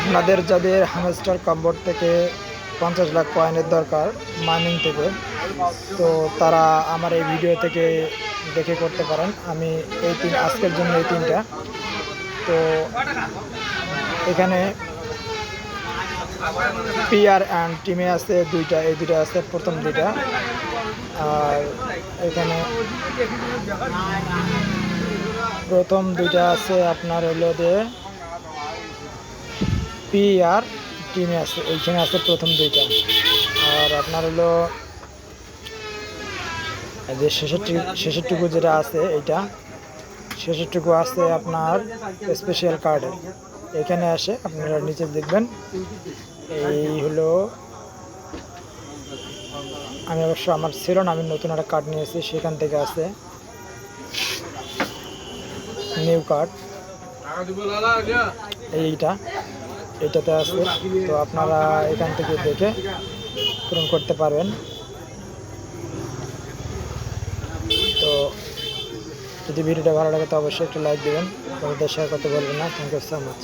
আপনাদের যাদের হামস্টার কম্বোর্ড থেকে পঞ্চাশ লাখ কয়েনের দরকার মাইনিং থেকে, তো তারা আমার এই ভিডিও থেকে দেখে করতে পারেন। আমি এই তিন, আজকের জন্য এই তিনটা। তো এখানে পিআর অ্যান্ড টিমে আছে দুইটা, এই দুইটা আছে, প্রথম দুইটা। আর এখানে প্রথম দুইটা আছে আপনার হলো যে পিআর টিমে আছে, এইখানে আছে প্রথম দুইটা। আর আপনার হলো যে শেষেরটুকু শেষেরটুকু যেটা আছে এইটা শেষেরটুকু আছে আপনার স্পেশাল কার্ডে এখানে আসে, আপনারা নিচে দেখবেন। এই হলো, আমি অবশ্য আমার ছিল না, আমি নতুন একটা কার্ড নিয়েছি, সেখান থেকে আছে। নিউ কার্ড এইটা। এটাতে আছে। তো আপনারা এখান থেকে দেখে পূরণ করতে পারবেন। তো যদি ভিডিওটা ভালো লাগে, তো অবশ্যই একটু লাইক দেবেন। বন্ধুদের শেয়ার করতে বলবেন না। Thank you so much